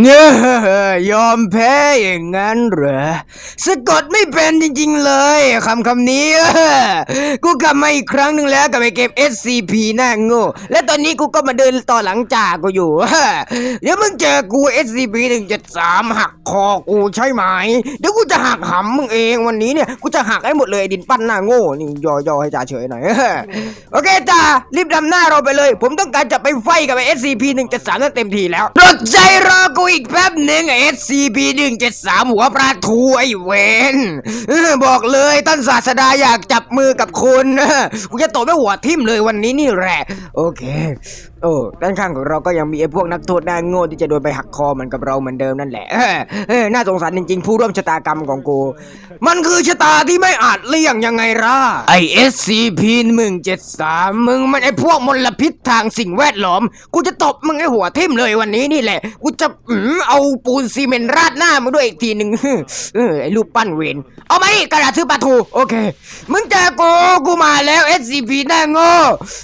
เนื้อยอมแพ้อย่างนั้นเหรอสะกดไม่เป็นจริงๆเลยคำคำนี้ กูกลับมาอีกครั้งหนึ่งแล้วกับไอเกม SCP หน้าโง่ และตอนนี้กูก็มาเดินต่อหลังจากกูอยู่ เดี๋ยวมึงเจอกู SCP 173 หักคอกูใช่ไหม เดี๋ยวกูจะหักหำมึงเองวันนี้เนี่ย กูจะหักให้หมดเลยดินปั้นหน้าโง่ นี่ยอยอให้จ่าเฉยหน่อย โอเคจ้ารีบดำหน้าเราไปเลย ผมต้องการจะไปไฟกับไอ SCP 173นั่นเต็มทีแล้วรถใจรอกูอีกแป๊บหนึ่ง SCP 173หัวปลาทูไอเวนบอกเลยท่านศาสดาอยากจับมือกับคุณกูจะตบไม่หัวทิ่มเลยวันนี้นี่แหละ โอเคโอ้ด้านข้างของเราก็ยังมีไอ้พวกนักโทษหน้าโง่ที่จะโดนไปหักคอเหมันกับเราเหมือนเดิมนั่นแหละ เออน่าสงสารจริงๆ ผู้ร่วมชะตากรรมของกู มันคือชะตาที่ไม่อาจเลี่ยงยังไงล่ะ ไอ SCP 173มึงมันไอ้พวกมลพิษทางสิ่งแวดล้อม กูจะตบมึงให้หัวทิ่มเลยวันนี้นี่แหละ กูจะอืมเอาปูนซีเมนต์ราดหน้ามึงด้วยอีกทีหนึ่งเออไอรูปปั้นเวนเอามาดิกระดาษซื้อปลาทูโอเค มึงเจอกูกูมาแล้ว SCP หน้าโง่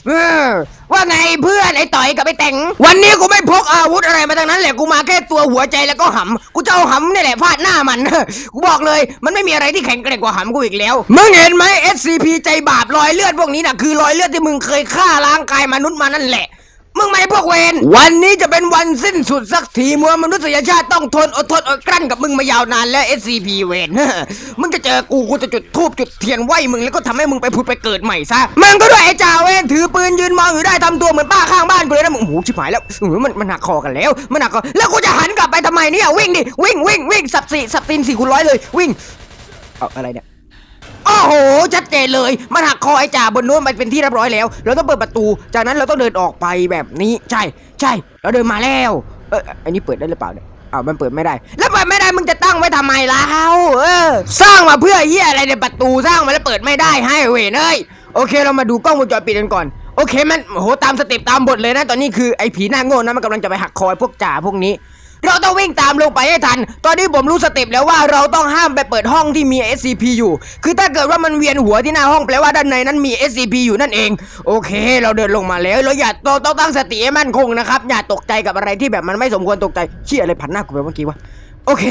เออ ว่าไงเพื่อนไอ้ต่อยกับไอ้แต่ง วันนี้กูไม่พกอาวุธอะไรมาทั้งนั้นแหละกูมาแค่ตัวหัวใจแล้วก็หำกูจะเอาหำนี่แหละฟาดหน้ามัน กูบอกเลยมันไม่มีอะไรที่แข็งแกร่งกว่าหำกูอีกแล้วมึงเห็นไหม SCP ใจบาปรอยเลือดพวกนี้น่ะคือรอยเลือดที่มึงเคยฆ่าล้างกายมนุษย์มานั่นแหละ มึงไม่พวกเวนวันนี้จะเป็นวันสิ้นสุดสักทีมวลมนุษยชาติต้องทนอดทนอดกลั้นกับมึงมายาวนานแล้ว SCP เวน มึงจะเจอกูกูจะจุดทูบจุดเทียนไหวมึงแล้วก็ทำให้มึงไปผุดไปเกิดใหม่ซะมึงก็ด้วยไอ้จ่าเวนถือปืนยืนมองอยู่ได้ทำตัวเหมือนป้าข้างบ้านกูเลยนะมึงโอ้โหชิบหายแล้วเออมันมันหักคอกันแล้ว มันหักคอแล้วกูจะหันกลับไปทำไมเนี่ยวิ่งดิวิ่งวิ่งวิ่งสับสี่สับตีนสี่คูณร้อยเลยวิ่งเอาอะไรเนี่ย โอ้โห ชัดเจนเลย มันหักคอไอ้จ่าบนนู้นมันเป็นที่เรียบร้อยแล้ว เราต้องเปิดประตู จากนั้นเราต้องเดินออกไปแบบนี้ใช่ ใช่ เราเดินมาแล้ว เอออันนี้เปิดได้หรือเปล่าเนี่ยอ้าวมันเปิดไม่ได้ แล้วเปิดไม่ได้มึงจะตั้งไว้ทำไมล่ะเออ สร้างมาเพื่อเหี้ยอะไรในยประตูสร้างมาแล้วเปิดไม่ได้ให้เวยเอ้ยโอเค เรามาดูกล้องวงจรปิดกันก่อนโอเคมันโอ้โหตามสเต็ปตามบทเลยนะตอนนี้คือไอ้ผีหน้าโง่นะมันกำลังจะไปหักคอไอ้พวกจ่าพวกนี้ เราต้องวิ่งตามลงไปให้ทัน ตอนนี้ผมรู้สเต็ปแล้วว่าเราต้องห้ามไปเปิดห้องที่มี SCP อยู่ คือถ้าเกิดว่ามันเวียนหัวที่หน้าห้องแปลว่าด้านในนั้นมี SCP อยู่นั่นเอง โอเค เราเดินลงมาแล้วเราอย่าเราต้องตั้งสติให้มั่นคงนะครับ อย่าตกใจกับอะไรที่แบบมันไม่สมควรตกใจเชี่ยอะไรผ่านหน้ากูไปเมื่อกี้วะโอเค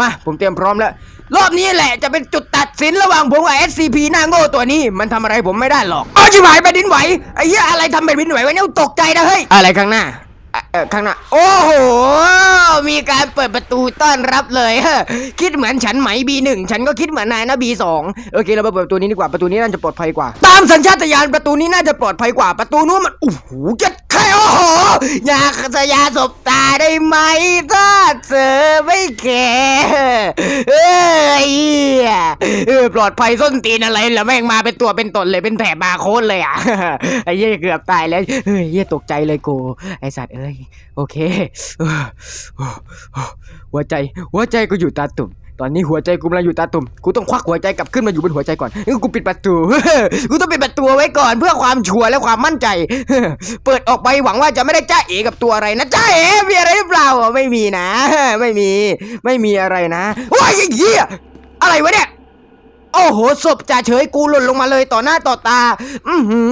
มาผมเตรียมพร้อมแล้ว รอบนี้แหละจะเป็นจุดตัดสินระหว่างผมกับ SCP หน้าโง่ตัวนี้ มันทำอะไรผมไม่ได้หรอกเอาชิบหายไปดินไหวไอ้เหี้ยอะไรทำเป็นดินไหววะเนี่ยตกใจนะเฮ้ยอะไรข้างหน้า เออข้างหน้าโอ้โห มีการเปิดประตูต้อนรับเลยฮะคิดเหมือนฉันไหม B1 ฉันก็คิดเหมือนนายนะ B2 โอเค เราไปเปิดประตูนี้ดีกว่าประตูนี้น่าจะปลอดภัยกว่า ตามสัญชาตญาณประตูนี้น่าจะปลอดภัยกว่าประตูนู้นมันโอ้โหจะ โอ้โห อยากสยาสบตาได้ไหมถ้าเธอไม่แคร์เอ้ยเออปลอดภัยส้นตีนอะไรแล้วแม่งมาเป็นตัวเป็นตนเลยเป็นแถบบาร์โค้ดเลยอะ ไอ้เหี้ยเกือบตายแล้วเฮ้ยเหี้ยตกใจเลยกู ไอสัตว์เอ้ย โอเคหัวใจหัวใจกูอยู่ตาตุ่ม ตอนนี้หัวใจกูกำลังอยู่ตาตุ่มกูต้องควักหัวใจกลับขึ้นมาอยู่บนหัวใจก่อนงั้นกูปิดประตู กูต้องปิดประตูไว้ก่อนเพื่อความชัวร์และความมั่นใจ เปิดออกไปหวังว่าจะไม่ได้จ้าเอกับตัวอะไรนะจ้าเอมีอะไรหรือเปล่าไม่มีนะ ไม่มี ไม่มีอะไรนะว้ยไอ้เหี้ยอะไรวะเนี่ยโอ้โหศพจ่าเฉยกูหล่นลงมาเลยต่อหน้าต่อตา อือหื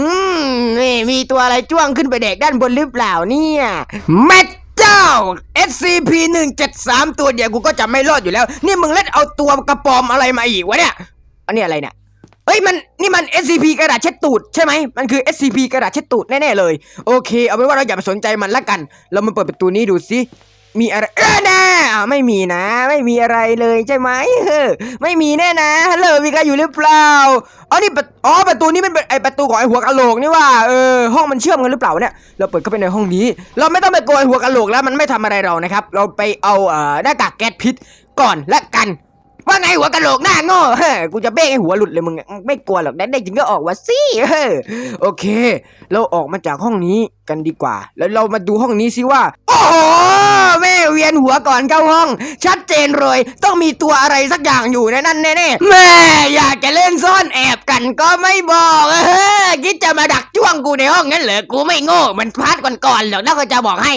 อนี่มีตัวอะไรจ้วงขึ้นไปแดกด้านบนหรือเปล่าเนี่ยแม่ เจ้า SCP 173ตัวเดียวกูก็จะไม่รอดอยู่แล้ว นี่มึงเล่นเอาตัวกระปอมอะไรมาอีกวะเนี่ย อันนี้อะไรเนี่ยเฮ้ยมันนี่มัน SCP กระดาษเช็ดตูดใช่ไหมมันคือ SCP กระดาษเช็ดตูดแน่ๆเลย โอเค เอาเป็นว่าเราอย่าไปสนใจมันละกัน เรามาเปิดประตูนี้ดูสิ มีอะไรเออนะไม่มีนะ ไม่มีอะไรเลยใช่ไหมเออไม่มีแน่นะฮัลโหลมีใครอยู่หรือเปล่าอ๋อนี่ประอ๋อประตูนี้มันเป็นไอประตูของไอหัวกะโหลกนี่ว่าเออห้องมันเชื่อมกันหรือเปล่าเนี่ยเราเปิดเข้าไปในห้องนี้ เราไม่ต้องไปโกยหัวกะโหลกแล้วมันไม่ทำอะไรเรานะครับ เราไปเอาเอ่อหน้ากากแก๊สพิษก่อนละกันว่าไงหัวกะโหลกหน้าโง่เฮ้กูจะเบ้งให้หัวหลุดเลยมึงไม่กลัวหรอกได้จริงก็ออกมาสิเฮ้โอเค เราออกมาจากห้องนี้กันดีกว่า แล้วเรามาดูห้องนี้สิว่า โอ้โห เวียนหัวก่อนเข้าห้อง ชัดเจนเลย ต้องมีตัวอะไรสักอย่างอยู่ในนั้นแน่ๆแม่อยากจะเล่นซ่อนแอบกันก็ไม่บอกเออคิดจะมาดักจ้วงกูในห้องงั้นเหรอกูไม่โง่มันพาร์ทก่อนๆหรอกนะก็จะบอกให้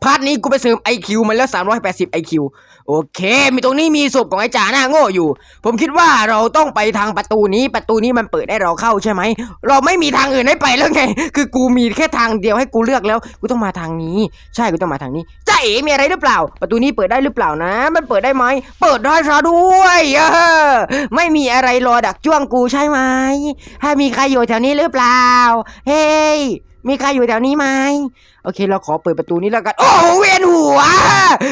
เพาร์ทนี้กูไปเสริม IQ มันแล้ว 380 IQ โอเค มีตรงนี้มีศพของไอ้จ่าหน้าโง่อยู่ ผมคิดว่าเราต้องไปทางประตูนี้ ประตูนี้มันเปิดให้เราเข้าใช่ไหม เราไม่มีทางอื่นให้ไปแล้วไง คือกูมีแค่ทางเดียวให้กูเลือกแล้ว กูต้องมาทางนี้ ใช่ กูต้องมาทางนี้จ้า เอ๋มีอะไรหรือเปล่า ประตูนี้เปิดได้หรือเปล่านะ มันเปิดได้ไหม เปิดได้ซะด้วยเออไม่มีอะไรรอดักจ้วงกูใช่ไหมถ้ามีใครอยู่แถวนี้หรือเปล่า เฮ้ย มีใครอยู่แถวนี้ไหมโอเค เราขอเปิดประตูนี้แล้วกัน โอ้เวียนหัว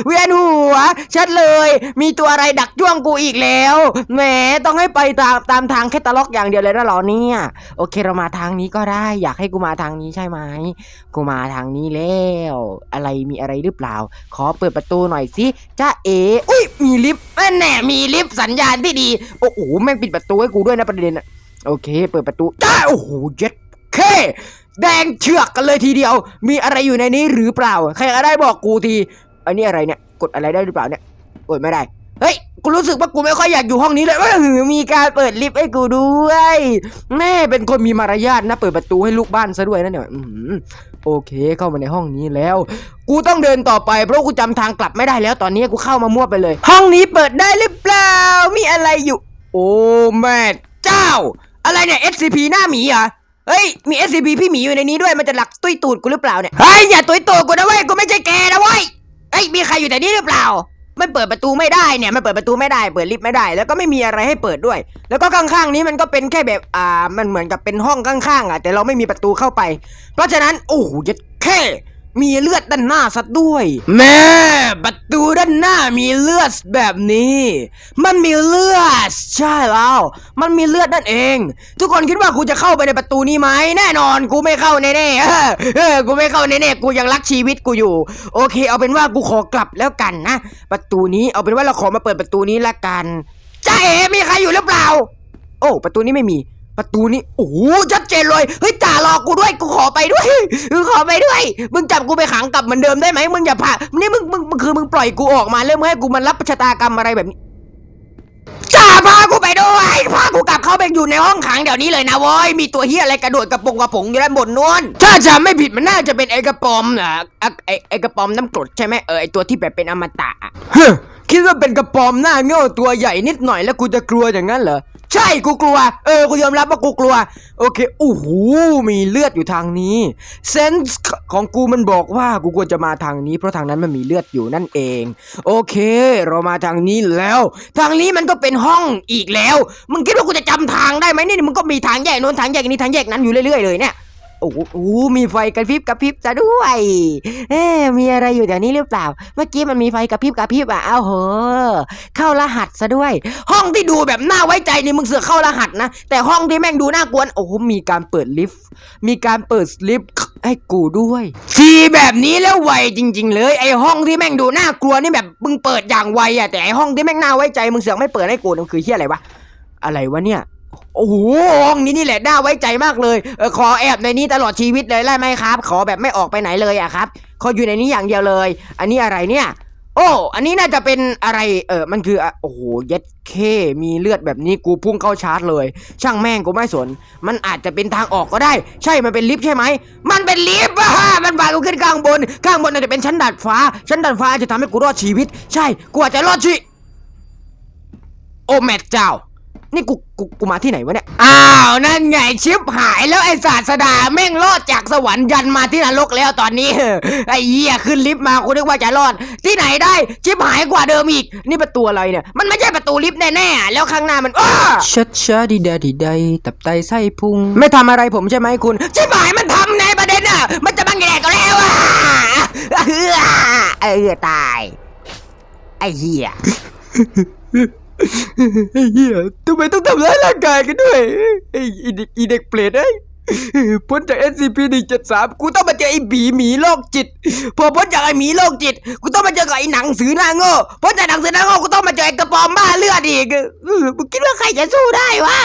เวียนหัว ชัดเลย มีตัวอะไรดักจ้วงกูอีกแล้วแหมต้องให้ไปตามตามทางแคตตาล็อกอย่างเดียวเลยนะหรอเนี่ย โอเคเรามาทางนี้ก็ได้ อยากให้กูมาทางนี้ใช่ไหมกูมาทางนี้แล้ว อะไรมีอะไรหรือเปล่า ขอเปิดประตูหน่อยสิจ้าเอ๋อุ้ยมีลิฟต์แม่แน่มีลิฟต์สัญญาณที่ดีโอ้โหแม่งปิดประตูให้กูด้วยนะประเด็นอะโอเค เปิดประตูจ้าโอ้โหเย็ดเค แดงเชือกกันเลยทีเดียว มีอะไรอยู่ในนี้หรือเปล่า ใครก็ได้บอกกูทีอันนี้อะไรเนี่ย กดอะไรได้หรือเปล่าเนี่ยกดไม่ได้ เฮ้ย กูรู้สึกว่ากูไม่ค่อยอยากอยู่ห้องนี้เลยว่าหือมีการเปิดลิฟต์ให้กูด้วยแม่เป็นคนมีมารยาทนะ เปิดประตูให้ลูกบ้านซะด้วยนะเนี่ยอื้อหือโอเค เข้ามาในห้องนี้แล้ว กูต้องเดินต่อไปเพราะกูจำทางกลับไม่ได้แล้ว ตอนนี้กูเข้ามามั่วไปเลย ห้องนี้เปิดได้หรือเปล่า มีอะไรอยู่ โอ้แม่เจ้า อะไรเนี่ย SCP หน้าหมีเหรอ เฮ้ย มี SCP พี่หมีอยู่ในนี้ด้วย มันจะหลักตุ้ยตูดกูหรือเปล่าเนี่ย เฮ้ย อย่าตุ้ยตูดกูนะเว้ย กูไม่ใช่แกนะเว้ย เฮ้ย มีใครอยู่แต่นี้หรือเปล่า มันเปิดประตูไม่ได้เนี่ย มันเปิดประตูไม่ได้ เปิดลิฟต์ไม่ได้ แล้วก็ไม่มีอะไรให้เปิดด้วย แล้วก็ข้างๆนี้มันก็เป็นแค่แบบ อ่า มันเหมือนกับเป็นห้องข้างๆอะ แต่เราไม่มีประตูเข้าไป เพราะฉะนั้น โอ้โหยัดแค่ มีเลือดด้านหน้าซะด้วย แม่ประตูด้านหน้ามีเลือดแบบนี้ มันมีเลือด ใช่แล้ว มันมีเลือดนั่นเอง ทุกคนคิดว่ากูจะเข้าไปในประตูนี้ไหมแน่นอน กูไม่เข้าแน่ๆเออเออกูไม่เข้าแน่ๆกูยังรักชีวิตกูอยู่ โอเค เอาเป็นว่ากูขอกลับแล้วกันนะประตูนี้เอาเป็นว่าเราขอมาเปิดประตูนี้ละกันจ้าเอ๋มีใครอยู่หรือเปล่า โอ้ ประตูนี้ไม่มี ประตูนี้โอ้โหชัดเจนเลยเฮ้ยจ่ารอกูด้วยกูขอไปด้วยกูขอไปด้วย มึงจับกูไปขังกลับเหมือนเดิมได้ไหมมึงอย่าพานี่มึงมึงมึงคือมึงปล่อยกูออกมาแล้วมึงให้กูมารับชะตากรรมอะไรแบบนี้จ่าพากูไปด้วยพากูกลับเข้าไปอยู่ในห้องขังเดี๋ยวนี้เลยนะเว้ยมีตัวเฮียอะไรกระโดดกระปงกระผงอยู่ด้านบนนู้นถ้าจำไม่ผิดมันน่าจะเป็นไอ้กระปอมนะไอ้ไอ้กระปอมน้ำกรดใช่ไหมเออไอ้ตัวที่แบบเป็นอมตะเฮ้ คิดว่าเป็นกระปอมหน้าเง่าตัวใหญ่นิดหน่อยแล้วกูจะกลัวอย่างนั้นเหรอ ใช่กูกลัว เออ กูยอมรับว่ากูกลัว โอเคโอ้โหมีเลือดอยู่ทางนี้ เซนส์ของกูมันบอกว่ากูควรจะมาทางนี้ เพราะทางนั้นมันมีเลือดอยู่นั่นเอง โอเค เรามาทางนี้แล้ว ทางนี้มันก็เป็นห้องอีกแล้ว มึงคิดว่ากูจะจำทางได้ไหมนี่มึงก็มีทางแยกโน้นทางแยกนี้ทางแยกนั้นอยู่เรื่อยๆเลยเนี่ย โอ้โหมีไฟกระพริบกระพริบซะด้วยเอ๊มีอะไรอยู่แถวนี้หรือเปล่า เมื่อกี้มันมีไฟกระพริบกระพริบอะเอาโหอเข้ารหัสซะด้วย ห้องที่ดูแบบน่าไว้ใจนี่มึงเสือกเข้ารหัสนะแต่ห้องที่แม่งดูน่ากลัวโอ้โหมีการเปิดลิฟต์มีการเปิดลิฟต์ให้กูด้วยทีแบบนี้แล้วไวจริง ๆ เลยไอห้องที่แม่งดูน่ากลัวนี่แบบมึงเปิดอย่างไวอะแต่ไอห้องที่แม่งน่าไว้ใจมึงเสือกไม่เปิดให้กูมันคือเฮี้ยอะไรวะอะไรวะเนี่ย โอ้โหห้องนี้นี่แหละน่าไว้ใจมากเลยเออขอแอบในนี้ตลอดชีวิตเลยได้ไหมครับ ขอแบบไม่ออกไปไหนเลยอะครับ ขออยู่ในนี้อย่างเดียวเลย อันนี้อะไรเนี่ย โอ้ อันนี้น่าจะเป็นอะไร เออมันคืออะโอ้โห เย็ดเค มีเลือดแบบนี้กูพุ่งเข้าชาร์จเลย ช่างแม่งกูไม่สน มันอาจจะเป็นทางออกก็ได้ ใช่ มันเป็นลิฟต์ใช่ไหม มันเป็นลิฟต์อะมันพากูขึ้นข้างบน ข้างบนอาจจะเป็นชั้นดาดฟ้า ชั้นดาดฟ้าจะทำให้กูรอดชีวิต ใช่ กูอาจจะรอดชี โอ้แม่เจ้า นี่กูกูกูมาที่ไหนวะเนี่ย อ้าว นั่นไงชิปหายแล้วไอ้ศาสดาแม่งรอดจากสวรรค์ยันมาที่นรกแล้วตอนนี้ ไอ้เหี้ยขึ้นลิฟต์มากูนึกว่าจะรอด ที่ไหนได้ชิปหายกว่าเดิมอีก นี่ประตูอะไรเนี่ย มันไม่ใช่ประตูลิฟต์แน่ๆ แล้วข้างหน้ามันอ้าชัดช้าดีดาดีใดตับไตไส้พุง ไม่ทำอะไรผมใช่ไหมคุณ ชิปหายมันทำในประเด็นอะ มันจะมาแงกกันแล้วอะเออตาย ไอ้เหี้ยไอ้ เหี้ยทำไมต้องทำร้ายร่างกายกันด้วยไอ้อ้เด็กไอีเด็กเปรตเอ้พ้นจาก SCP 173กูต้องมาเจอไอ้บีหมีโรคจิต พอพ้นจากไอ้หมีโรคจิต กูต้องมาเจอกับไอ้หนังสือหน้าโง่พ้นจากหนังสือหน้าโง่กูต้องมาเจอไอ้กระป๋อมบ้าเลือดอีกมึงคิดว่าใครจะสู้ได้วะ